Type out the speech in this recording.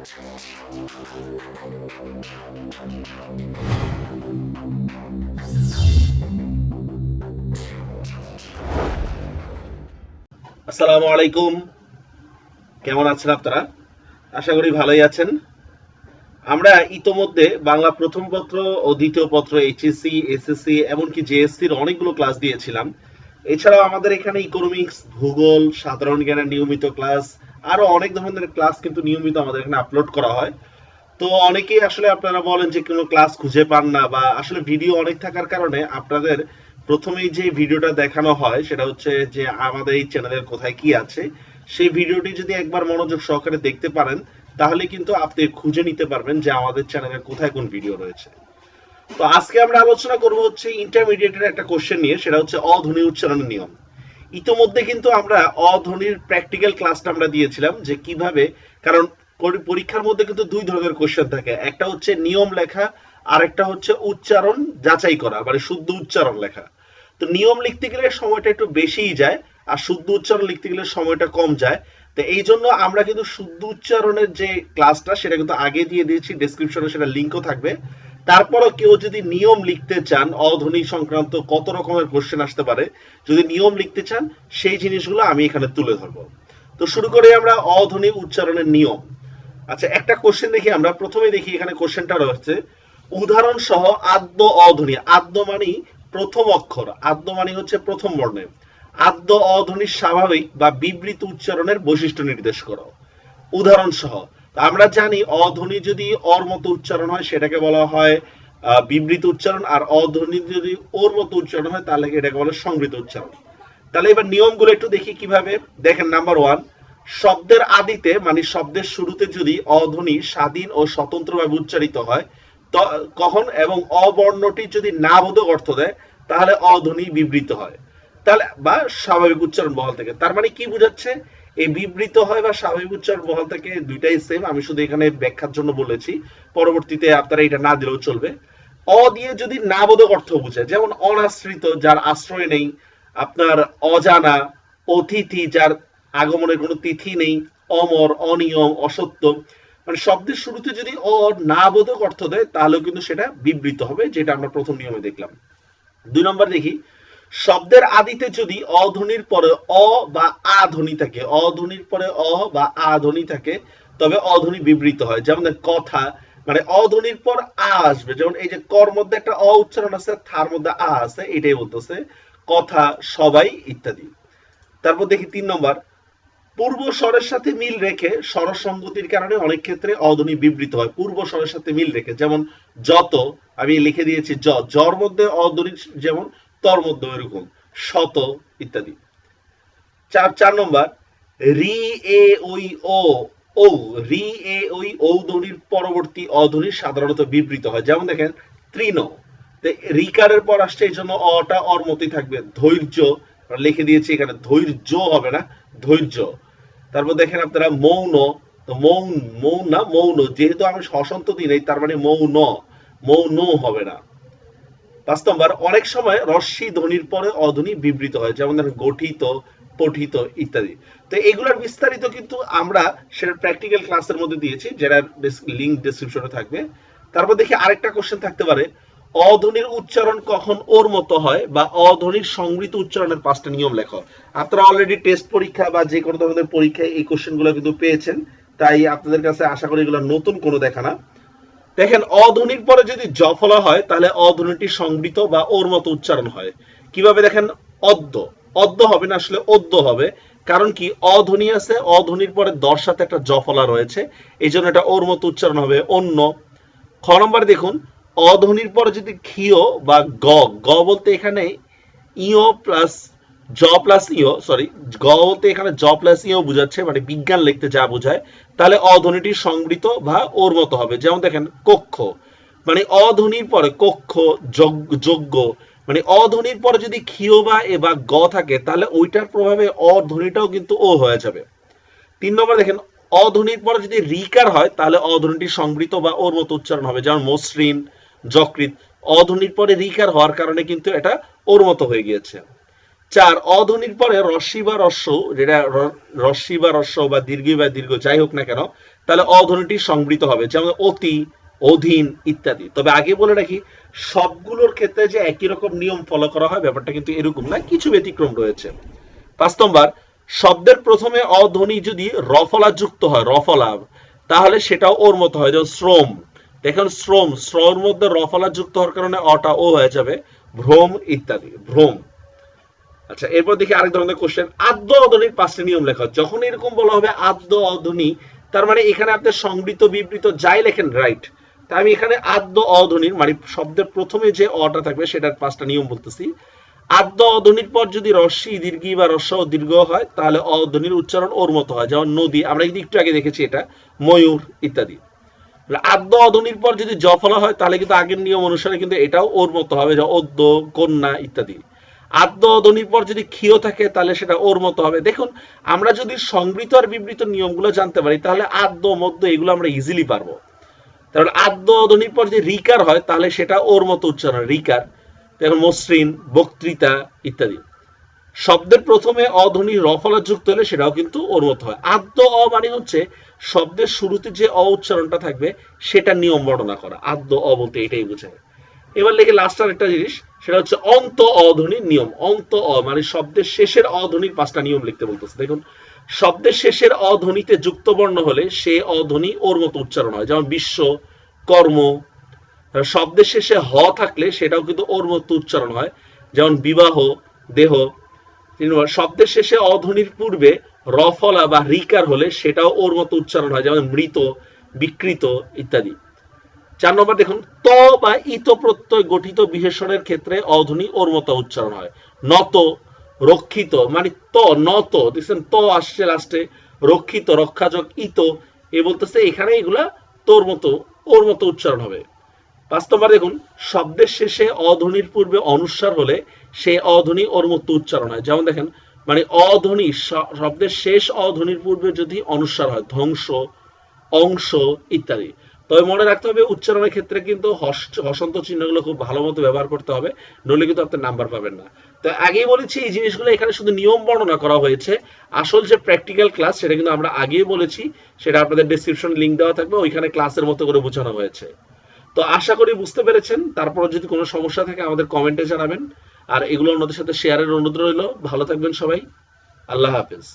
আসসালামু আলাইকুম। কেমন আছেন আপনারা? আশা করি ভালোই আছেন। আমরা ইতোমধ্যে বাংলা প্রথম পত্র ও দ্বিতীয় পত্র এইচএসসি এসএসসি এমনকি জেএসসির অনেকগুলো ক্লাস দিয়েছিলাম। এছাড়াও আমাদের এখানে ইকোনমিক্স ভূগোল, সাধারণ জ্ঞানের নিয়মিত ক্লাস আরও অনেক ধরনের ক্লাস কিন্তু নিয়মিত আমাদের এখানে আপলোড করা হয়। তো অনেকেই আসলে আপনারা বলেন যে কোনো ক্লাস খুঁজে পান না বা আসলে ভিডিও অনেক থাকার কারণে আপনাদের প্রথমেই যে ভিডিওটা দেখানো হয় সেটা হচ্ছে যে আমাদের এই চ্যানেলের কোথায় কি আছে, সেই ভিডিওটি যদি একবার মনোযোগ সহকারে দেখতে পারেন, তাহলে কিন্তু আপনি খুঁজে নিতে পারবেন যে আমাদের চ্যানেলের কোথায় কোন ভিডিও রয়েছে। তো আজকে আমরা আলোচনা করব হচ্ছে ইন্টারমিডিয়েটের একটা কোশ্চেন নিয়ে, সেটা হচ্ছে অধ্বনি উচ্চারণের নিয়ম। ইতোমধ্যে কিন্তু আমরা অধ্বনির প্র্যাকটিক্যাল ক্লাসটা আমরা দিয়েছিলাম যে কীভাবে, কারণ পরীক্ষার মধ্যে কিন্তু দুই ধরনের কোশ্চেন থাকে। একটা হচ্ছে নিয়ম লেখা আর একটা হচ্ছে উচ্চারণ যাচাই করা মানে শুদ্ধ উচ্চারণ লেখা। তো নিয়ম লিখতে গেলে সময়টা একটু বেশিই যায়, আর শুদ্ধ উচ্চারণ লিখতে গেলে সময়টা কম যায়। তো এই জন্য আমরা কিন্তু শুদ্ধ উচ্চারণের যে ক্লাসটা সেটা কিন্তু আগে দিয়ে দিয়েছি ডেসক্রিপশনে সেটা লিঙ্কও থাকবে। তারপরও কেউ যদি নিয়ম লিখতে চান অধ্বনি সংক্রান্ত কত রকমের কোশ্চেন আসতে পারে, যদি নিয়ম লিখতে চান, সেই জিনিসগুলো আমি এখানে তুলে ধরবো। তো শুরু করে আমরা অধ্বনি উচ্চারণের নিয়ম। আচ্ছা একটা কোশ্চেন দেখি আমরা। প্রথমে দেখি এখানে কোশ্চেনটা রয়েছে উদাহরণ সহ আদ্য অধ্বনি আদ্য মানে প্রথম অক্ষর। আদ্য মানে হচ্ছে প্রথম বর্ণে আদ্য অধ্বনির স্বাভাবিক বা বিবৃত উচ্চারণের বৈশিষ্ট্য নির্দেশ করো। উদাহরণ সহ আমরা জানি অধ্বনি যদি অর মতো উচ্চারণ হয়, সেটাকে বলা হয় বিবৃত উচ্চারণ, আর অধ্বনি যদি ওর মতো উচ্চারণ হয়, তাহলে এটাকে বলে সংবৃত উচ্চারণ। তাহলে এবার নিয়মগুলো একটু দেখি কীভাবে। দেখেন নাম্বার ওয়ান, শব্দের আদিতে মানে শব্দের শুরুতে যদি অধ্বনি স্বাধীন ও স্বতন্ত্রভাবে উচ্চারিত হয় কখন এবং অবর্ণটি যদি না বোধক অর্থ দেয়, তাহলে অধ্বনি বিবৃত হয়। তাহলে, বা স্বাভাবিক উচ্চারণ বহাল থেকে। তার মানে কি বোঝাচ্ছে? এই বিবৃত হয় বা স্বাভাবিক উচ্চারণ বহাল থেকে দুইটাই সেম আমি শুধু এখানে ব্যাখ্যার জন্য বলেছি। পরবর্তীতে আপনারা এটা না দিলেও চলবে। অ দিয়ে যদি না বোধক অর্থ বুঝে, যেমন অনাশ্রিত, যার আশ্রয় নেই, আপনার অজানা, অতিথি, যার আগমনের কোনো তিথি নেই, অমর, অনিয়ম, অসত্য মানে শব্দের শুরুতে যদি অ না বোধক অর্থ দেয়, তাহলেও কিন্তু সেটা বিবৃত হবে, যেটা আমরা প্রথম নিয়মে দেখলাম। দুই নম্বর দেখি শব্দের আদিতে যদি অধ্বনির পরে অ বা আ ধ্বনি থাকে অধ্বনির পরে অ বা আ ধ্বনি থাকে, তবে অধ্বনি বিবৃত হয়। যেমন কথা মানে অধ্বনির পর আ আসবে। যেমন এই যে কর মধ্যে একটা অ উচ্চারণ আছে, থার মধ্যে আ আছে, এটাই বলতেছে কথা, সবাই ইত্যাদি। তারপর দেখি তিন নম্বর, পূর্ব স্বরের সাথে মিল রেখে স্বরসঙ্গতির কারণে অনেক ক্ষেত্রে অধ্বনি বিবৃত হয়। পূর্ব স্বরের সাথে মিল রেখে, যেমন যত, আমি লিখে দিয়েছি জ জর মধ্যে অধ্বনি যেমন তর মধ্যে এরকম, শত ইত্যাদি। চার চার নম্বর, রি, এ, ওই, ও ও রি, এ, ওই ও ধ্বনির পরবর্তী অধ্বনি সাধারণত বিবৃত হয়। যেমন দেখেন, তৃণ। রিকারের পর আসছে এই জন্য অটা অর মতোই থাকবে। ধৈর্য লিখে দিয়েছি এখানে, ধৈর্য হবে না, ধৈর্য। তারপর দেখেন আপনারা, মৌন। মৌন মৌন না, মৌন। যেহেতু আমি সসন্ত দিই নাই, তার মানে মৌন। মৌন হবে না। পাঁচ নম্বর অনেক সময় রস্যি ধ্বনির পরে অধ্বনি বিবৃত হয়, যেমন ধরেন গঠিত, পঠিত ইত্যাদি। তো এগুলোর বিস্তারিত কিন্তু আমরা সেটা প্র্যাকটিক্যাল ক্লাসের মধ্যে দিয়েছি, যেটা লিঙ্ক ডেসক্রিপশনে থাকবে। তারপর দেখি আরেকটা কোশ্চেন থাকতে পারে, অধ্বনির উচ্চারণ কখন ওর মতো হয় বা অধ্বনির সংগৃহীত উচ্চারণের পাঁচটা নিয়ম লেখো? আপনারা অলরেডি টেস্ট পরীক্ষা বা যে কোনো ধরনের পরীক্ষায় এই কোশ্চেনগুলো কিন্তু পেয়েছেন, তাই আপনাদের কাছে আশা করি এগুলো নতুন কোনো দেখা না। দেখেন অধ্বনির পরে যদি জফলা হয়, তাহলে অধ্বনিটি সংবৃত বা ওর মতো উচ্চারণ হয়। কীভাবে দেখেন? অদ্য। অদ্য হবে না, আসলে অদ্য হবে। কারণ কি? অধ্বনি আছে অধ্বনির পরে দর সাথে একটা জফলা রয়েছে। এই জন্য এটা ওর মতো উচ্চারণ হবে, অন্য। খ নম্বর দেখুন অধ্বনির পরে যদি ক্ষীয় বা গ গ বলতে এখানে ইও প্লাস জ প্লাস ইও সরি এখানে জ বুঝাচ্ছে মানে বিজ্ঞান লিখতে যা বোঝায়, তাহলে অধ্বনিটি সংবৃত বা ওর মতো হবে। যেমন দেখেন, কক্ষ। মানে অধ্বনির পরে কক্ষ মানে অধ্বনির পরে যদি ক্ষীয় বা গ থাকে, তাহলে ওইটার প্রভাবে অধ্বনিটাও কিন্তু ও হয়ে যাবে। তিন নম্বর দেখেন, অধ্বনির পরে যদি রিকার হয়, তাহলে অধ্বনিটি সংবৃত বা ওর মতো উচ্চারণ হবে। যেমন মসৃণ যকৃত অধ্বনির পরে রিকার হওয়ার কারণে কিন্তু এটা ওর মতো হয়ে গিয়েছে। চার অধ্বনির পরে রস্যি বা রস্য যেটা রস্যি বা রস্য বা দীর্ঘ বা দীর্ঘ যাই হোক না কেন, তাহলে অধ্বনিটি সংবৃত হবে, যেমন অতি, অধীন ইত্যাদি। তবে আগে বলে রাখি, সবগুলোর ক্ষেত্রে যে একই রকম নিয়ম ফলো করা হয়, ব্যাপারটা কিন্তু এরকম না, কিছু ব্যতিক্রম রয়েছে। পাঁচ নম্বর, শব্দের প্রথমে অধ্বনি যদি রফলা যুক্ত হয়, রফলা, তাহলে সেটাও ওর মতো হয়, যেমন শ্রম। দেখেন, শ্রম, শ্রমের মধ্যে রফলা যুক্ত হওয়ার কারণে অটা ও হয়ে যাবে, ভ্রম ইত্যাদি, ভ্রম। আচ্ছা এরপর দেখি আরেক ধরনের কোশ্চেন আদ্য অধ্বনির পাঁচটি নিয়ম লেখা। যখন এরকম বলা হবে আদ্য অধ্বনি তার মানে এখানে আপনি সংবৃত বিবৃত যাই লেখেন রাইট তা আমি এখানে আদ্য অধ্বনির মানে শব্দের প্রথমে যে অটা থাকবে, সেটার পাঁচটা নিয়ম বলতেছি। আদ্য অধ্বনির পর যদি রস্যি দীর্ঘি বা রস্য দীর্ঘ হয়, তাহলে অধ্বনির উচ্চারণ ওর মতো হয়। যেমন নদী, আমরা কিন্তু একটু আগে দেখেছি এটা, ময়ূর ইত্যাদি। আদ্য অধ্বনির পর যদি জফলা হয়, তাহলে কিন্তু আগের নিয়ম অনুসারে কিন্তু এটাও ওর মতো হবে, যে অদ্য, কন্যা ইত্যাদি। পর যদি ক্ষীয় থাকে, তাহলে সেটা ওর মতো হবে। দেখুন, আমরা যদি সংবৃত আর বিবৃত নিয়মগুলো জানতে পারি, তাহলে আদ্য মধ্য এগুলো আমরা ইজিলি পারব। তাহলে পর যদি রিকার হয়, তাহলে সেটা ওর মতো উচ্চারণ রিকার। যেমন মসৃণ, বক্তৃতা ইত্যাদি। শব্দের প্রথমে অধ্বনি রফলা যুক্ত হলে সেটাও কিন্তু ওর মতো হয়। আদ্য, অ মানে হচ্ছে শব্দের শুরুতে যে অ উচ্চারণটা থাকবে, সেটা নিয়ম বর্ণনা করা। আদ্য, অ বলতে এটাই বোঝায়। এবার লেগে লাস্ট আর একটা জিনিস, সেটা হচ্ছে অন্ত অধ্বনির নিয়ম। অন্ত অ মানে শব্দের শেষের অধ্বনির পাঁচটা নিয়ম লিখতে বলতেছে। দেখুন, শব্দের শেষের অধ্বনিতে যুক্ত বর্ণ হলে সে অধ্বনি ওর মতো উচ্চারণ হয়। যেমন বিশ্ব, কর্ম শব্দের শেষে হ থাকলে সেটাও কিন্তু ওর মতো উচ্চারণ হয়। যেমন বিবাহ, দেহ শব্দের শেষে অধ্বনির পূর্বে রফলা বা রিকার হলে সেটাও ওর মতো উচ্চারণ হয়। যেমন মৃত, বিকৃত ইত্যাদি। চার নম্বর দেখুন, ত বা ইত প্রত্যয় গঠিত বিশেষণের ক্ষেত্রে অধ্বনি ওর মতো উচ্চারণ হয়। নত, রক্ষিত মানে ত, নত, দেখছেন, ত আসছে লাস্টে রক্ষিত, রক্ষাযোগ, ইত, এ বলতেছে এখানে এগুলা তোর মতো ওর মতো উচ্চারণ হবে। পাঁচ নম্বর দেখুন, শব্দের শেষে অধ্বনির পূর্বে অনুস্বার হলে সে অধ্বনি ওর মতো উচ্চারণ হয়। যেমন দেখেন মানে অধ্বনি শব্দের শেষ অধ্বনির পূর্বে যদি অনুস্বার হয়, ধ্বংস, অংশ, ইত্যাদি। তবে মনে রাখতে হবে, উচ্চারণের ক্ষেত্রে কিন্তু হসন্ত চিহ্নগুলো খুব ভালো মতো ব্যবহার করতে হবে, নইলে কিন্তু আপনি নাম্বার পাবেন না। তো আগেই বলেছি, এই জিনিসগুলো এখানে শুধু নিয়ম বর্ণনা করা হয়েছে। আসল যে প্র্যাকটিক্যাল ক্লাস সেটা কিন্তু আমরা আগেই বলেছি, সেটা আপনাদের ডেসক্রিপশন লিংক দেওয়া থাকবে, ওইখানে ক্লাসের মতো করে বোঝানো হয়েছে। তো আশা করি বুঝতে পেরেছেন তারপর যদি কোনো সমস্যা থাকে আমাদের কমেন্টে জানাবেন। আর এগুলো অন্যদের সাথে শেয়ারের অনুরোধ রইল, ভালো থাকবেন সবাই, আল্লাহ হাফেজ।